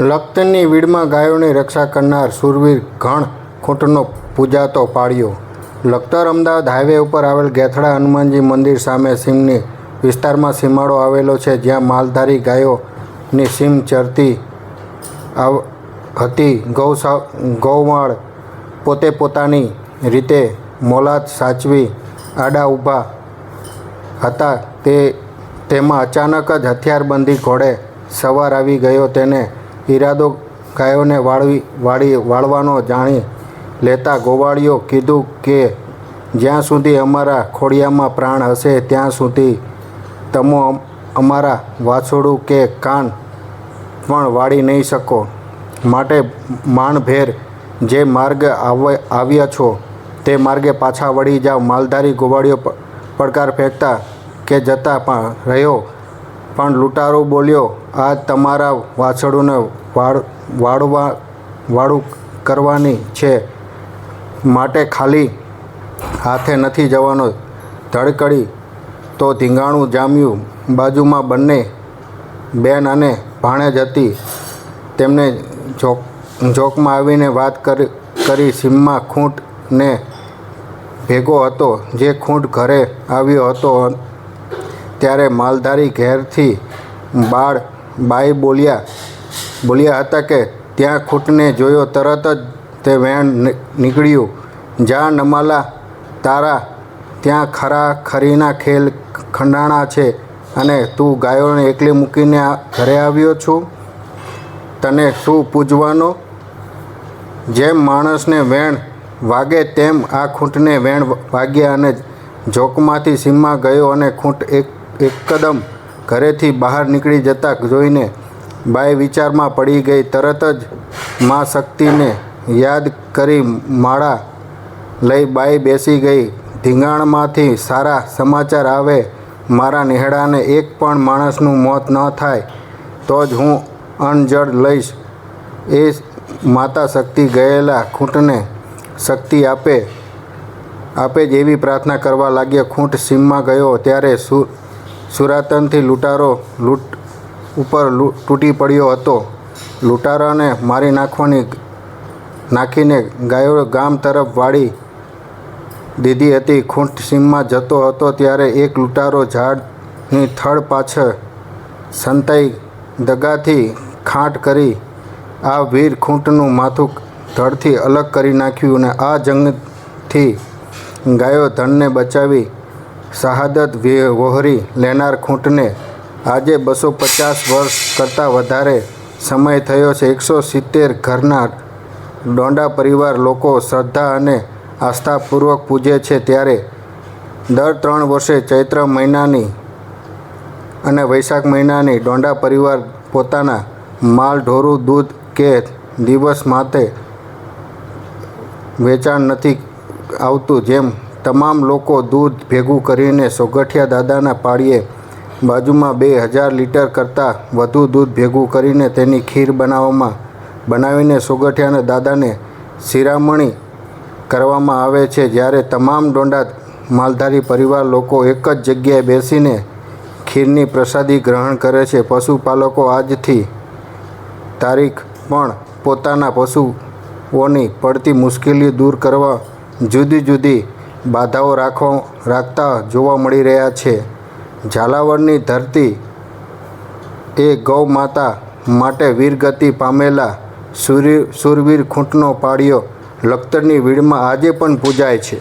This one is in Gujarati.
લખતરની વીડમાં ગાયોની રક્ષા કરનાર સુરવીર ઘણ ખૂંટનો પૂજાતો પાળ્યો લખતર અમદાવાદ હાઈવે ઉપર આવેલ ગેથડા હનુમાનજી મંદિર સામે સીમની વિસ્તારમાં સીમાડો આવેલો છે, જ્યાં માલધારી ગાયોની સીમ ચરતી આવ હતી. ગૌસા ગૌમાળ પોતે પોતાની રીતે મોલાદ સાચવી આડા ઊભા હતા. તે તેમાં અચાનક જ હથિયારબંધી ઘોડે સવાર આવી ગયો. તેને ઈરાદો ગાયોને વાળવી, વાળી, વાળવાનો જાણી લેતા ગોવાળીઓ કીધું કે, જ્યાં સુધી અમારા ખોડિયામાં પ્રાણ હશે, ત્યાં સુધી તમો અમ- અમારા વાછોડું કે કાન પણ વાળી નહીં શકો. માટે માણભેર જે માર્ગ આવ આવ્યા છો, તે માર્ગે પાછા વળી જાઓ. માલધારી ગોવાળીઓ પડકાર ફેંકતા કે જતા પણ રહ્યો. પણ લૂંટારો બોલ્યો, આ તમારા વાછળોને વાળ, વાળવા, વાળું કરવાની છે. માટે ખાલી હાથે નથી જવાનો. ધડકડી. તો ધીંગાણું જામ્યું. બાજુમાં બંને બેન અને ભાણેજ હતી. તેમને જોક, જોકમાં આવીને વાત કરી સીમમાં ખૂંટને ભેગો હતો, જે ખૂંટ ઘરે આવ્યો હતો ત્યારે માલધારી ઘેરથી બાળ બાઈ બોલ્યા બોલ્યા હતા કે, ત્યાં ખૂંટને જોયો તરત જ તે વેણ નીકળ્યું. જા નમાલા, તારા, ત્યાં ખરા ખરીના ખેલ ખંડાણા છે અને તું ગાયોને એકલી મૂકીને ઘરે આવ્યો છું? તને શું પૂજવાનો? જેમ માણસને વેણ વાગે તેમ આ ખૂંટને વેણ વાગ્યા અને જોકમાંથી સીમમાં ગયો અને ખૂંટ એક એકદમ ઘરેથી બહાર નીકળી જતા જોઈને બાઈ વિચારમાં પડી ગઈ. તરત જ મા શક્તિને યાદ કરી માળા લઈ બાઈ બેસી ગઈ. ધીંગાણમાંથી સારા સમાચાર આવે. મારા નિહળાને એક પણ માણસનું મોત ન થાય તો જ હું અણજળ લઈશ. એ માતા શક્તિ ગયેલા ખૂંટને શક્તિ આપે આપે જ એવી પ્રાર્થના કરવા લાગ્યા. ખૂંટ સીમમાં ગયો. ત્યારે સુ સુરાતનથી લૂંટારો લૂંટ ઉપર તૂટી પડ્યો હતો. લૂંટારાને મારી નાખવાની નાખીને ગાયો ગામ તરફ વાળી દીધી હતી. ખૂંટ સીમમાં જતો હતો ત્યારે એક લૂંટારો ઝાડની થડ પાછળ સંતાઈ દગાથી ખાંટ કરી આ વીર ખૂંટનું માથું ધડથી અલગ કરી નાખ્યું અને આ જંગથી ગાયો ધનને બચાવી શહાદત વહોરી લેનાર ખૂંટને આજે બસો પચાસ વર્ષ કરતાં વધારે સમય થયો છે. એકસો સિત્તેર ઘરના ડોંડા પરિવાર લોકો શ્રદ્ધા અને આસ્થાપૂર્વક પૂજે છે. ત્યારે દર ત્રણ વર્ષે ચૈત્ર મહિનાની અને વૈશાખ મહિનાની ડોંડા પરિવાર પોતાના માલ, ઢોરું, દૂધ કે દિવસ માટે વેચાણ નથી આવતું. જેમ તમામ લોકો દૂધ ભેગું કરીને સોગઠિયા દાદાના પાળીએ બાજુમાં બે હજાર લીટર કરતાં વધુ દૂધ ભેગું કરીને તેની ખીર બનાવવામાં, બનાવીને સોગઠિયાના દાદાને શિરામણી કરવામાં આવે છે. જ્યારે તમામ ડોંડા માલધારી પરિવાર લોકો એક જ જગ્યાએ બેસીને ખીરની પ્રસાદી ગ્રહણ કરે છે. પશુપાલકો આજથી તારીખ પણ પોતાના પશુઓની પડતી મુશ્કેલી દૂર કરવા જુદી જુદી બાધાઓ રાખવા રાખતા જોવા મળી રહ્યા છે. ઝાલાવાડની ધરતી એ ગૌ માતા માટે વીરગતિ પામેલા સૂર્ય સુરવીર ખૂંટનો પાડ્યો લખતરની વીડમાં આજે પણ પૂજાય છે.